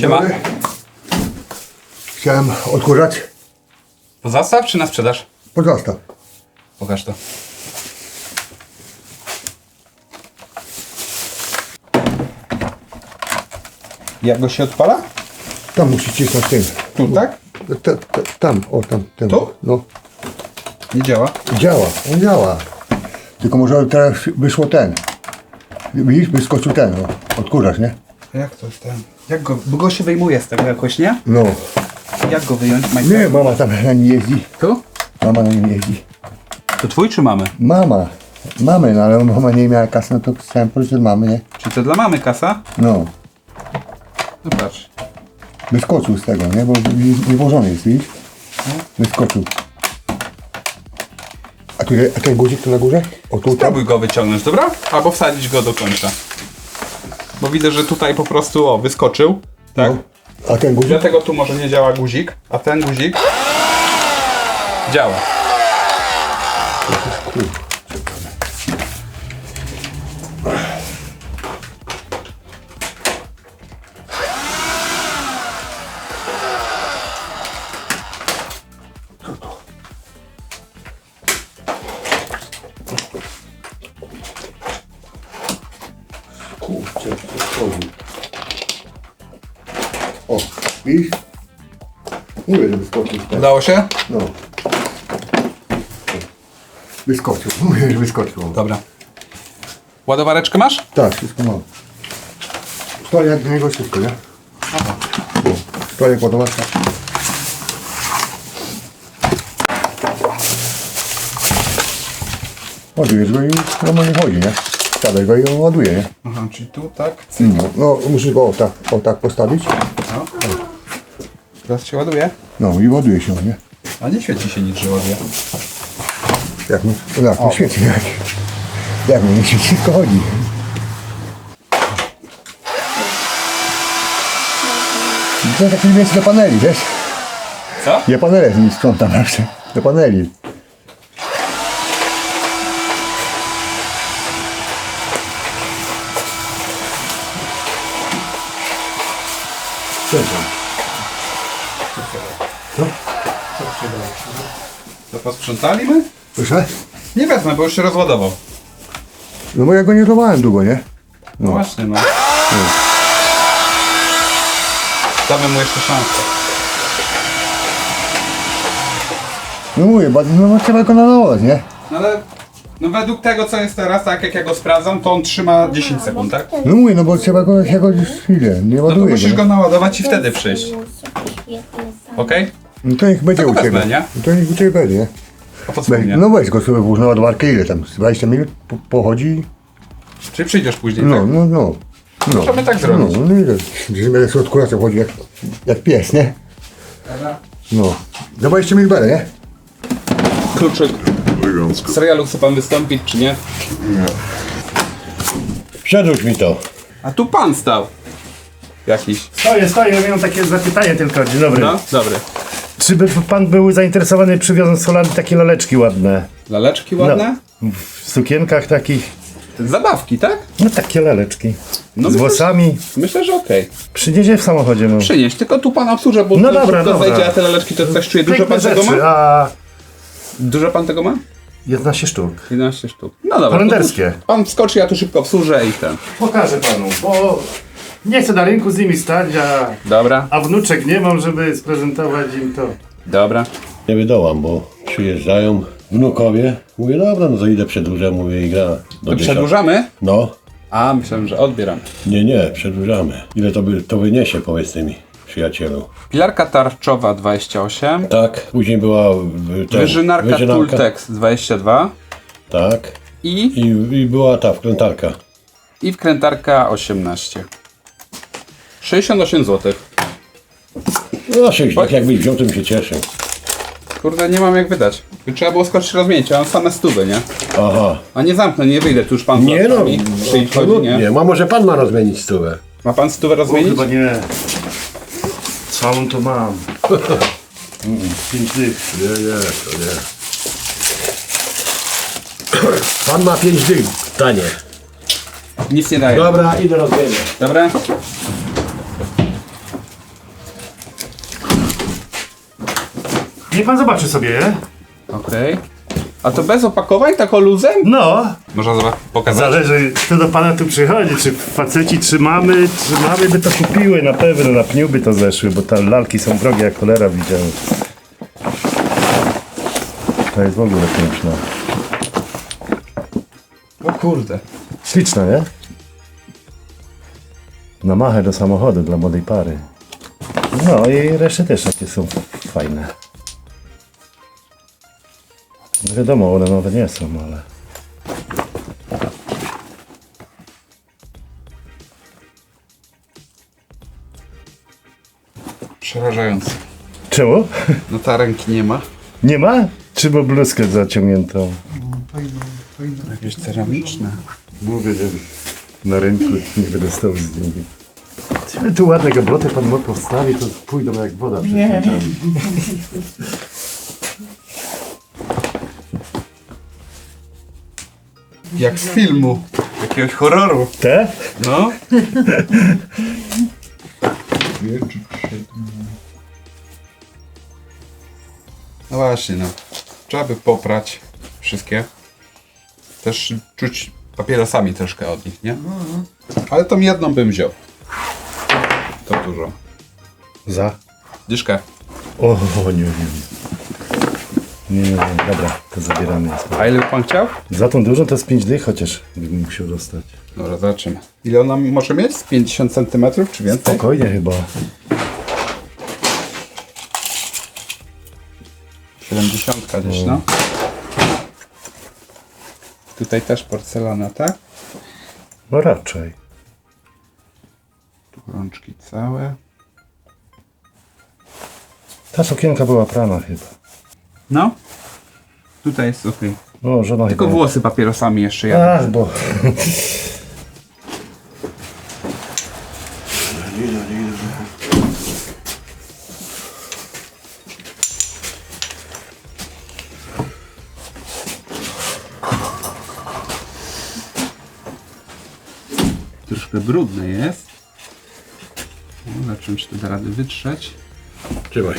Siema. Dobry. Chciałem odkurzać. Po zastaw czy na sprzedaż? Pozostaw. Pokaż to. Jak go się odpala? Tam musi cisnąć tym. Tu, tak? Te, te, tam, o tam. Ten. Tu? No. Nie działa. Działa, on działa. Tylko może teraz wyszło ten. Widzisz, wyskoczył ten, o. odkurzacz, nie? Jak to jest ten? Jak go, bo go się wyjmuje z tego jakoś, nie? No. Jak go wyjąć? Majster? Nie, mama tam na nim jeździ. Tu? Mama na nim jeździ. To twój czy mamy? Mama. Mamy, no ale mama nie miała kasy, no to chciałem od mamy, nie? Czy to dla mamy kasa? No. No patrz. Wyskoczył z tego, nie? Bo nie- nie włożony jest, widzisz? Wyskoczył. A, tu, a ten guzik tu na górze? O tu tam? Spróbuj go wyciągnąć, dobra? Albo wsadzić go do końca. Bo widzę, że tutaj po prostu, o, wyskoczył. Tak? No. A ten guzik? Dlatego tu może nie działa guzik, a ten guzik działa. Wyskoczył. O, widzisz? Mówię, że wyskoczył tego. Udało się? No. Wyskoczył. Mówię, że wyskoczył. Dobra. Ładowareczkę masz? Tak, wszystko mam. Stojak do niego wszystko, nie? O, Stojak ładowarka. Ładujesz go i normalnie chodzi, nie? Wkładaj go i on ładuje, nie? Aha, czyli tu, tak? No, no musisz go o tak, o tak postawić. No. Teraz się ładuje. No i ładuje się, nie? A nie świeci się nic, że ładuje. Jak mi, no, jak mi świeci, jak, jak mi nie świeci, wszystko chodzi. To takie miejsce do paneli, wiesz? Co? Ja panele z nim sprzątam zawsze. Do paneli. Przepraszam. Co? To posprzątali my? Proszę? Nie wezmę, bo już się rozładował. No bo ja go nie chowałem długo, nie? No właśnie, no. Damy mu jeszcze szansę. No mówię, bo no, trzeba go nadawać, nie? No ale no według tego co jest teraz, tak jak ja go sprawdzam, to on trzyma 10 sekund, tak? No mówię, no bo trzeba go jakoś chwilę, nie No to ładuje musisz go. naładować i wtedy przyjść. Okej? No to niech będzie To u go ciebie. wezmę, nie? No to niech u ciebie będzie, nie? A po co Weź, mnie? no weź go sobie włóż na ładowarkę, ile tam? z 20 minut po, pochodzi? Czyli przyjdziesz później, No, tak? no, no. no. Możemy tak zrobić. No, no ile? Że będę sobie odkuracał chodzi jak, jak pies, nie? No. No 20 minut będę, nie? Kluczyk. W serialu chce pan wystąpić, czy nie? Przedłuż mi to. A tu pan stał. Jakiś. Stoję, stoję, miałem takie zapytanie tylko, dzień dobry. No, dobry. Czy by pan był zainteresowany, przywiozłem z Holandii takie laleczki ładne? Laleczki ładne? W sukienkach takich, Zabawki, tak? no takie laleczki. No z myślę, włosami. Myślę, że okej. Przyniesie w samochodzie mu. Przynieś, tylko tu pan obsłuża, bo No to, dobra, to dobra. zejdzie, a te laleczki to coś czuje. Dużo Piękne pan tego rzeczy, ma? a Dużo pan tego ma? 11 sztuk. 11 sztuk. No dobra. Holenderskie. to tu Pan wskoczy, ja tu szybko obsłużę i ten. Pokażę panu, bo nie chcę na rynku z nimi stać, a, Dobra, a wnuczek nie mam, żeby sprezentować im to. dobra. Nie wydołam, bo przyjeżdżają wnukowie. Mówię, dobra, no to idę przedłużę, mówię i gra. Do przedłużamy? No, A, myślałem, że odbieram. nie, nie, przedłużamy. Ile to, by, to wyniesie, powiedz mi, przyjacielu. Pilarka tarczowa 28. Tak, później była w- ten, Wyżynarka Tultex 22. Tak, I, i, i była ta wkrętarka. i wkrętarka 18. 68 zł. No, 6, tak jakbyś wziął, to mi się cieszy. Kurde, nie mam jak wydać. Trzeba było skoczyć rozmienić, a mam same stówy, nie? Aha. A nie zamknę, nie wyjdę, tu już pan Nie no, chodzi, absolutnie. nie? A może pan ma rozmienić stówę? Ma pan stówę O, rozmienić? chyba nie. Całą to mam. Mm, Pięć dych. Nie, nie, to nie. Pan ma 5 dych, tanie. Nic nie daje. Dobra, idę rozbiegnę. Dobra? Niech pan zobaczy sobie. Okej. A to bez opakowań, tak o luzem? No, Można zobaczyć, pokazać. zależy kto do pana tu przychodzi. Czy faceci trzymamy, trzymamy by to kupiły na pewno, na pniu by to zeszły, bo tam lalki są drogie jak cholera widziałem. To jest w ogóle piękna. O kurde. Śliczna, nie? Na machę do samochodu dla młodej pary. No i reszty też takie są fajne. No wiadomo, one nowe nie są, ale... Przerażające. Czemu? No ta ręki nie ma. Nie ma? Czy ma bluzkę zaciągniętą? Jakieś ceramiczne. Mówię, że na rynku nie będę stał z nimi. Gdyby tu ładne gabloty pan mógł postawi, to pójdą jak woda nie. Jak z filmu. Jakiegoś horroru. Te? No. No właśnie, no. Trzeba by poprać wszystkie. Też czuć papierosami troszkę od nich, nie? Ale tą jedną bym wziął. To dużo. Za? Dyszkę. O, nie wiem. Nie, nie, nie, dobra, to zabieramy. A ile by pan chciał? Za tą dużą to jest 5 dych, chociaż bym musiał dostać. Dobra, zobaczymy. Ile ona może mieć? Z 50 cm czy więcej? Spokojnie chyba. 70 gdzieś, no. Tutaj też porcelana, tak? No raczej. Tu rączki całe. Ta sukienka była prana chyba. No. Tutaj jest ok. No, żona Tylko chyba... włosy papierosami jeszcze jadę. Ach, bo... Troszkę brudny jest. No, Zobaczymy, czy to da rady wytrzeć. Trzymaj.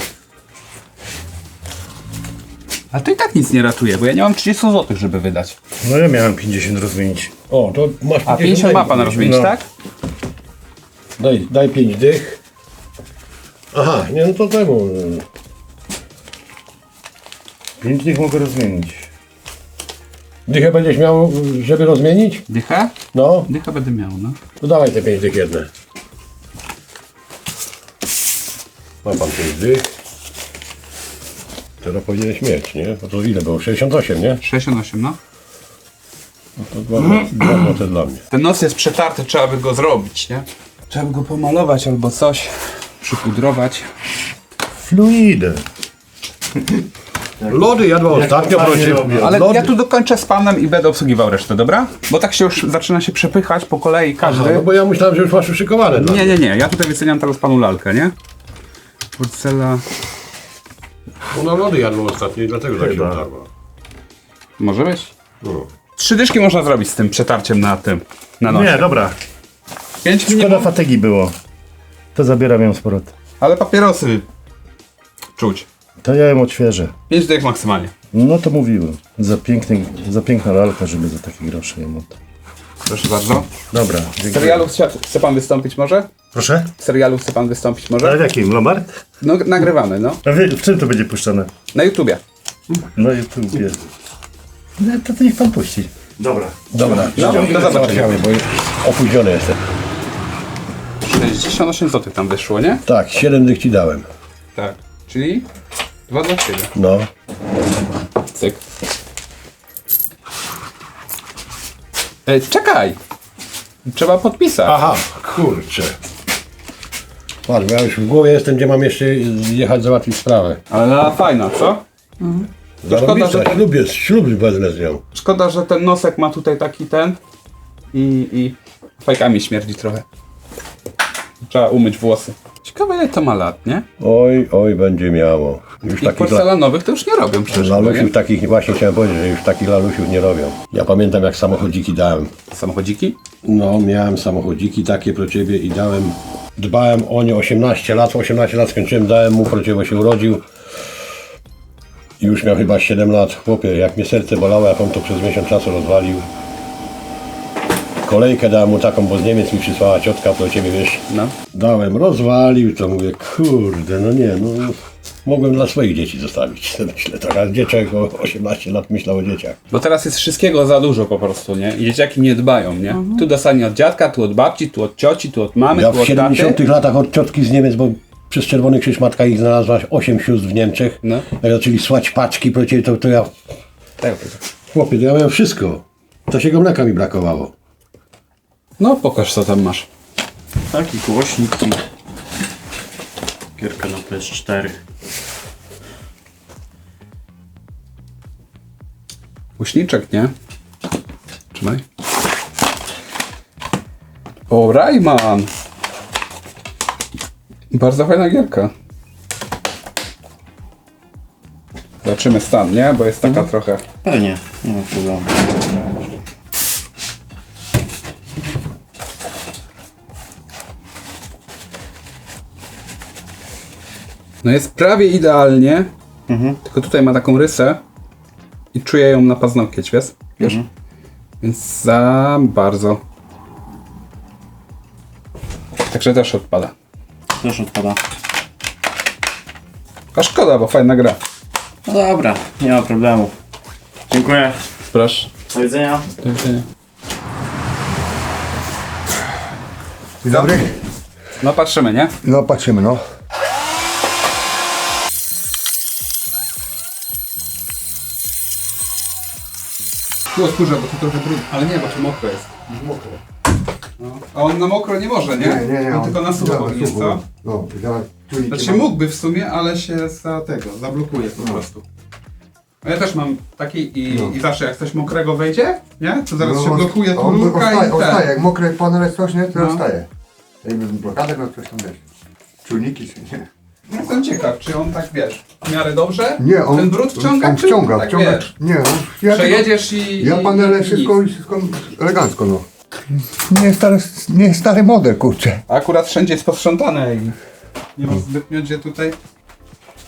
A to i tak nic nie ratuje, bo ja nie mam 30 zł, żeby wydać. No ja miałem 50 rozmienić. O, to masz A 50 ma pan rozmienić, No. tak? Daj, daj 5 dych. Aha, nie no to temu. 5 dych mogę rozmienić. Dychę będziesz miał, żeby rozmienić? Dycha? No, Dycha będę miał, no. to dawaj te 5 dych jedne. Ma pan 5 dych. Teraz powinieneś mieć, nie? Bo to ile było? 68, nie? 68, no. No to dwa, dwa złote dla mnie. Ten nos jest przetarty, trzeba by go zrobić, nie? Trzeba by go pomalować albo coś. Przypudrować. Fluidy. Lody jadła ostatnio, proszę. Ale Lody. ja tu dokończę z panem i będę obsługiwał resztę, dobra? Bo tak się już zaczyna się przepychać po kolei każdy. Aha, no bo ja myślałem, że już masz uszykowane dla Nie, mnie. nie, nie. Ja tutaj wyceniam teraz panu lalkę, nie? Porcela. Ona lody jadła ostatnio i dlatego tak się Chyba. utarła. Może być? No. Trzy dyszki można zrobić z tym przetarciem na tym. Na nosie. Nie, dobra. Pięć Szkoda minimum, fatygi było. To zabieram ją z powrotem. ale papierosy czuć. To ja ją odświeżę. Pięć dych maksymalnie. No to mówiłem. Za, piękny, za piękna lalka, żeby za takie grosze ją oddać. Proszę bardzo. Dobra. W dziękuję. serialu chce, chce pan wystąpić może? Proszę? W serialu chce pan wystąpić może? Ale w jakim? Lombard? No nagrywamy, no. A wy, w czym to będzie puszczane? Na YouTubie. No YouTubie. No to, to niech pan puści. Dobra. Dobra, No, do zobaczenia. załatwiamy, bo opóźniony jestem. 68 zł tam wyszło, nie? Tak, 7 dych ci dałem. Tak. Czyli dwa dla siebie. No. Cyk. E, czekaj! Trzeba podpisać. Aha, kurczę. Patrz, ja już w głowie jestem, gdzie mam jeszcze jechać załatwić sprawę. Ale no, fajna, co? To szkoda, że Zarobista, ten, ślub jest, ślub wezmę z nią. szkoda, że ten nosek ma tutaj taki ten i, i fajkami śmierdzi trochę. Trzeba umyć włosy. Ciekawe ile to ma lat, nie? Oj, oj, będzie miało. Już I takich, la, porcelanowych to już nie robią przecież. chyba, lalusiów takich, właśnie chciałem powiedzieć, że już takich lalusiów nie robią. Ja pamiętam jak samochodziki dałem. Samochodziki? No, miałem samochodziki takie pro ciebie i dałem, dbałem o nie 18 lat, 18 lat skończyłem, dałem mu, pro ciebie się urodził. Już miał chyba 7 lat. Chłopie, jak mnie serce bolało, jak on to przez miesiąc czasu rozwalił. Kolejkę dałem mu taką, bo z Niemiec mi przysłała ciotka, to ciebie wiesz. No. Dałem, rozwalił, to mówię, kurde, no nie, no mogłem dla swoich dzieci zostawić, myślę, tak, a dzieciak o 18 lat myślał o dzieciach. Bo teraz jest wszystkiego za dużo po prostu, nie? I dzieciaki nie dbają, nie? Tu dostanie od dziadka, tu od babci, tu od cioci, tu od mamy, Ja tu w od 70 taty. latach od ciotki z Niemiec, bo przez Czerwony Krzyż matka ich znalazła 8 sióstr w Niemczech, No. jak zaczęli słać paczki, powiedzieli, to, to ja, Tak. chłopie, to ja miałem wszystko, to się go mleka mi brakowało. No pokaż co tam masz. Taki głośnik i gierka na PS4. Głośniczek, nie? Trzymaj. O, Rayman! Bardzo fajna gierka. Zobaczymy stan, nie? Bo jest taka trochę... Pewnie, nie ma problemu. No jest prawie idealnie, tylko tutaj ma taką rysę i czuję ją na paznokieć, wiesz? Wiesz? Więc za bardzo. Także też odpada. Też odpada. A szkoda, bo fajna gra. No dobra, nie ma problemu. Dziękuję. Proszę. Do widzenia. Do widzenia. Dzień dobry. No patrzymy, nie? No patrzymy, no. Tu odkurzę, bo tu trochę brudno. Ale nie, bo tu mokro jest. Mokro. No. A on na mokro nie może, nie? On tylko na sucho powinien, co? No, zaraz czujniki Znaczy mam. mógłby w sumie, ale się za tego, zablokuje po prostu. A ja też mam taki i, No. i zawsze jak coś mokrego wejdzie, nie? To zaraz No, się blokuje tu on rurka i ostaje, ten. jak mokre panele coś, nie, to No. ostaje. Jakby blokadek, no coś tam wiesz. Czujniki czy nie? Jestem ciekaw, czy on tak wiesz, w miarę dobrze Nie, on, ten brud wciąga, on czy wciąga, tak wciąga. wiesz, Nie, on, ja, przejedziesz i... ja i- panele i wszystko, wszystko elegancko, no. Nie stary, nie stary model, kurczę. A Akurat wszędzie jest posprzątane i nie ma zbytnio gdzie tutaj...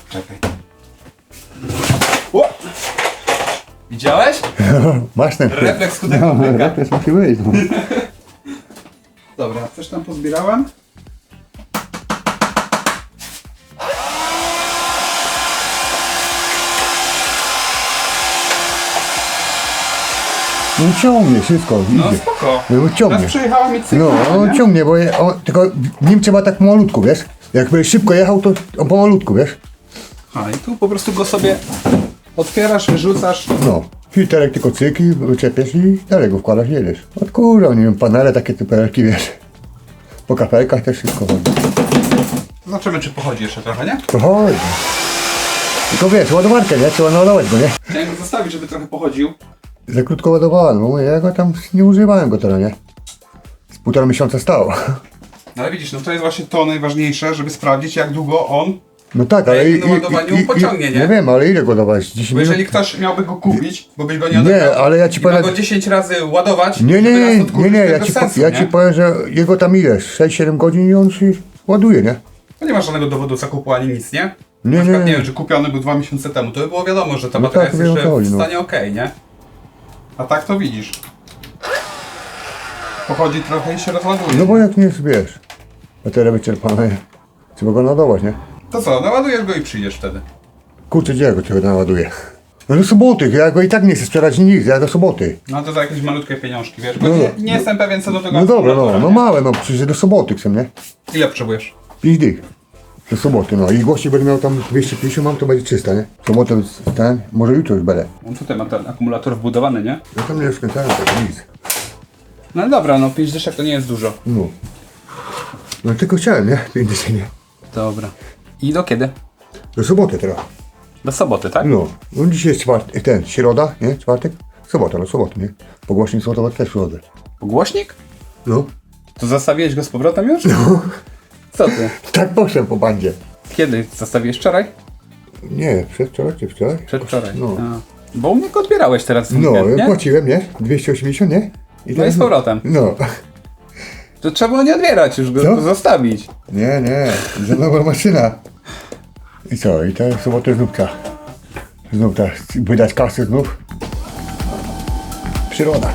Czekaj. O! Widziałeś? Masz ten Refleks skuteczny. refleks musi wyjść. No. Dobra, coś tam pozbierałem? No ciągnie wszystko, No idzie. spoko. No Teraz ciągnie. przyjechała mi cykl, No, on nie? ciągnie, bo je, on, tylko w nim trzeba tak pomalutku, wiesz? Jakby szybko jechał, to on pomalutku, wiesz? A i tu po prostu go sobie otwierasz, wyrzucasz. No. Filterek tylko cyki, wyczepiesz i dalej go wkładasz, jedziesz. Odkurza, nie wiem, panele takie typerki, wiesz. Po kafelkach też wszystko chodzi. Zobaczymy czy pochodzi jeszcze trochę, nie? To chodzi. Tylko wiesz, ładowarkę, nie? Trzeba naładować go, nie? Chciałem go zostawić, żeby trochę pochodził. Za krótko ładowałem, bo ja go tam nie używałem go teraz, nie? Z półtora miesiąca stało. No ale widzisz, no to jest właśnie to najważniejsze, żeby sprawdzić jak długo on, No tak, ale jak na ładowaniu pociągnie, nie? Nie wiem, ale ile go dawać? 10 bo minut? jeżeli ktoś miałby go kupić, bo byś go nie Nie, odebrał ale ja ci i powiem- go 10 razy ładować, Nie, nie, nie, nie, nie, ja ci, sensu, ja nie? ci powiem, że jego tam ile? 6-7 godzin i on się ładuje, nie? No nie ma żadnego dowodu zakupu ani nic, nie? Nie, nie, nie nie. wiem, czy kupiony był dwa miesiące temu, to by było wiadomo, że ta No bateria tak, jest jeszcze w no. stanie okej, nie? A tak to widzisz. Pochodzi trochę i się rozładuje. No bo jak nie wiesz, bateria wyczerpana, trzeba go naładować, nie? To co, naładujesz go i przyjdziesz wtedy. Kurczę, gdzie ja go tego naładuję? No do soboty, ja go i tak nie chcę sprzedać nic, ja do soboty. No to za jakieś malutkie pieniążki, wiesz? Bo No nie, no. nie jestem pewien co do tego No dobra, no, akumulatora, no nie? małe, no przecież do soboty chcę, nie? Ile potrzebujesz? 5 dych. Do soboty, no i gości będę miał tam 250 mam, to będzie 300, nie? W sobotę ten, może jutro już będę. On tutaj ma ten akumulator wbudowany, nie? Ja tam nie skręcałem tego, nic. No ale dobra, no 5 dyszek to nie jest dużo. No. No tylko chciałem, nie? 5 dyszek, nie? Dobra. I do kiedy? Do soboty teraz. Do soboty, tak? No, no dzisiaj jest czwartek, ten, środa, nie? Czwartek? Sobota, no sobota, nie? Pogłośnik sobotowy też przychodzę. Głośnik? No. To zastawiłeś go z powrotem już? Co ty? Tak poszedłem po bandzie. Kiedy? Zastawiłeś wczoraj? Nie, przedwczoraj czy wczoraj? Przedwczoraj. No. A. Bo u mnie go odbierałeś teraz w No, weekend, nie? płaciłem, nie? 280, nie? No i teraz- z powrotem. No. To trzeba było nie odbierać, już go Co? zostawić. Nie, nie, za nowa maszyna. I co, i to w sobotę znówka. Znów tak, wydać kasy znów. Przyroda.